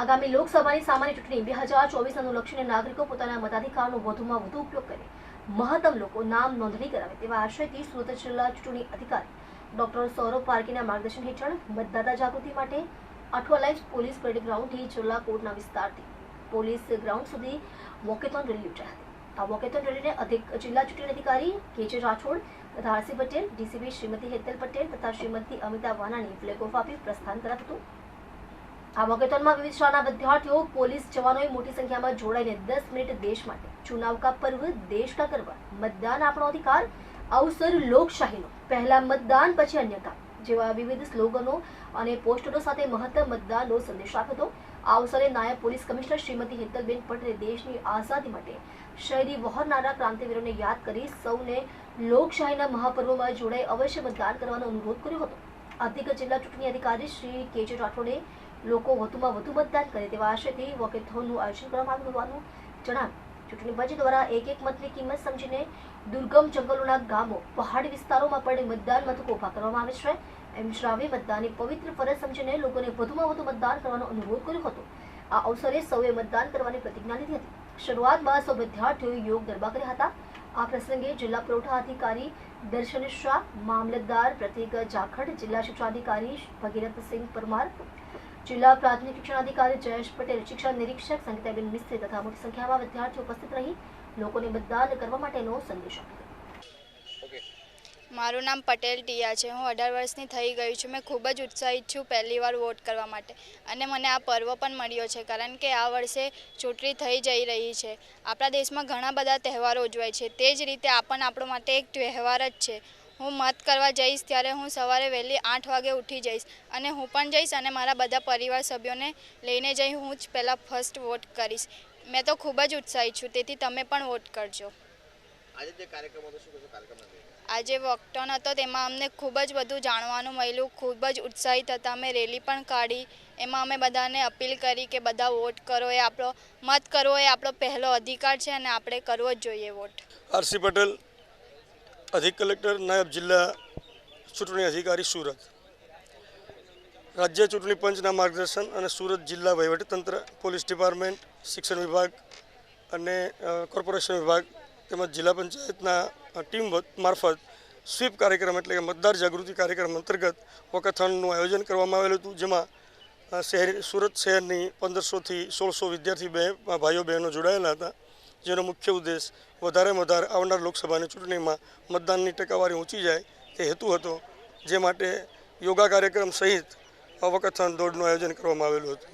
આગામી લોકસભાની સામાન્ય ચૂંટણી બે હજાર ચોવીસ અનુલક્ષીને નાગરિકો પોતાના મતાધિકારનો વધુમાં વધુ ઉપયોગ કરે. મહત્તમ લોકો નામ નોંધણી કરાવે તેવા આશયથી સુરત જિલ્લા ચૂંટણી અધિકારી ડોક્ટર સૌરભ પારકીના માર્ગદર્શન હેઠળ મતદાતા જાગૃતિ માટે અઠવા લાઇફ પોલીસ પરેડ ગ્રાઉન્ડથી જિલ્લા કોર્ટના વિસ્તારથી પોલીસ ગ્રાઉન્ડ સુધી વોકેથોન રેલી યોજાઈ હતી. આ વોકેથોન રેલીને અધિક જિલ્લા ચૂંટણી અધિકારી કે જે રાઠોડ તથા આરસી પટેલ, ડીસીપી શ્રીમતી હેતલ પટેલ તથા શ્રીમતી અમિતા વાનાની ફ્લેગ ઓફ આપી પ્રસ્થાન કરાવ્યું હતું. આ વોકેથોનમાં વિવિધ પોલીસ જવાનોએ મોટી સંખ્યામાં જોડાઈને દસ મિનિટ દેશ માટે ચુનાવ કા પર્વ દેશ કા કરવા મતદાન આપણો અધિકાર, અવસર લોકશાહીનો, પહેલા મતદાન પછી અન્ય કામ, જેવા વિવિધ સ્લોગનો અને પોસ્ટરો સાથે મહત્તમ મતદાનનો સંદેશ આપ્યો હતો. આ અવસરે નાયબ પોલીસ કમિશનર શ્રીમતી હેતલબેન પટેલે દેશની આઝાદી માટે શહીદી વહોરનારા ક્રાંતિવીરોને યાદ કરી સૌને લોકશાહીના મહાપર્વમાં જોડાઈ અવશ્ય મતદાન કરવાનો અનુરોધ કર્યો હતો. અધિક જિલ્લા ચૂંટણી અધિકારી શ્રી કે રાઠોડે લોકો વધુમાં વધુ મતદાન કરે તેવા આશયથી વોકેથોનનું આયોજન કરવામાં આવ્યું હોવાનું જણાવ્યું. ચૂંટણી પંચ દ્વારા એક એક મતની કિંમત સમજીને દુર્ગમ જંગલોના ગામો, પહાડી વિસ્તારોમાં પણ મતદાન મથકો ઊભા કરવામાં આવે છે. એમ શ્રાવ્ય મતદાનની પવિત્ર ફરજ સમજીને લોકોને વધુમાં વધુ મતદાન કરવાનો અનુરોધ કર્યો હતો. આ અવસરે સૌએ મતદાન કરવાની પ્રતિજ્ઞા લીધી હતી. શરૂઆતમાં સૌ વિદ્યાર્થીઓએ યોગ ગરબા કર્યા હતા. આ પ્રસંગે જિલ્લા પુરવઠા અધિકારી દર્શન શાહ મામલતદાર પ્રતિક જાખડ, જિલ્લા શિક્ષણાધિકારી ભગીરથસિંહ પરમાર જિલ્લા પ્રાથમિક શિક્ષણાધિકારી જયેશ પટેલ શિક્ષણ નિરીક્ષક સંગીતાબેન મિસ્ત્રી તથા મોટી સંખ્યામાં વિદ્યાર્થીઓ ઉપસ્થિત રહી લોકોને મતદાન કરવા માટેનો સંદેશ આપ્યો. મારું નામ પટેલ ટીયા છે. હું અઢાર વર્ષની થઈ ગઈ છું. મેં ખૂબ જ ઉત્સાહિત છું પહેલી વાર વોટ કરવા માટે. અને મને આ પર્વ પણ મળ્યો છે કારણ કે આ વર્ષે ચૂંટણી થઈ જઈ રહી છે. આપણા દેશમાં ઘણા બધા તહેવારો ઉજવાય છે. તે જ રીતે આ પણ આપણો માટે એક તહેવાર જ છે. હું મત કરવા જઈશ ત્યારે હું સવારે વહેલી આઠ વાગે ઉઠી જઈશ અને હું પણ જઈશ અને મારા બધા પરિવાર સભ્યોને લઈને જઈ હું જ પહેલાં ફર્સ્ટ વોટ કરીશ. મેં તો ખૂબ જ ઉત્સાહિત છું તેથી તમે પણ વોટ કરજો. આજે જે કાર્યક્રમ હતો શું કહેશો કાર્યક્રમના વિશે? આજે વોકટોન હતો તેમાં અમને ખૂબ જ બધું જાણવાનું મળ્યું ખૂબ જ ઉત્સાહિત હતા. અમે રેલી પણ કાઢી એમાં અમે બધાને અપીલ કરી કે બધા વોટ કરો એ આપણો મત કરવો એ આપણો પહેલો અધિકાર છે અને આપણે કરવો જ જોઈએ વોટ આરસી પટેલ અધિક કલેક્ટર નાયબ જિલ્લા ચૂંટણી અધિકારી સુરત. રાજ્ય ચૂંટણી પંચના માર્ગદર્શન અને સુરત જિલ્લા વહીવટીતંત્ર, પોલીસ ડિપાર્ટમેન્ટ, શિક્ષણ વિભાગ અને કોર્પોરેશન વિભાગ તેમજ જિલ્લા પંચાયતના ટીમ મારફત સ્વીપ કાર્યક્રમ એટલે કે મતદાર જાગૃતિ કાર્યક્રમ અંતર્ગત વોકાથોનનું આયોજન કરવામાં આવેલું હતું, જેમાં શહેર, સુરત શહેરની પંદરસોથી સોળસો વિદ્યાર્થી બે, ભાઈઓ બહેનો જોડાયેલા હતા. જેનો મુખ્ય ઉદ્દેશ વધારેમાં વધારે આવનાર લોકસભાની ચૂંટણીમાં મતદાનની ટકાવારી ઊંચી જાય તે હેતુ હતો, જે માટે યોગા કાર્યક્રમ સહિત વોકાથોન દોડનું આયોજન કરવામાં આવેલું હતું.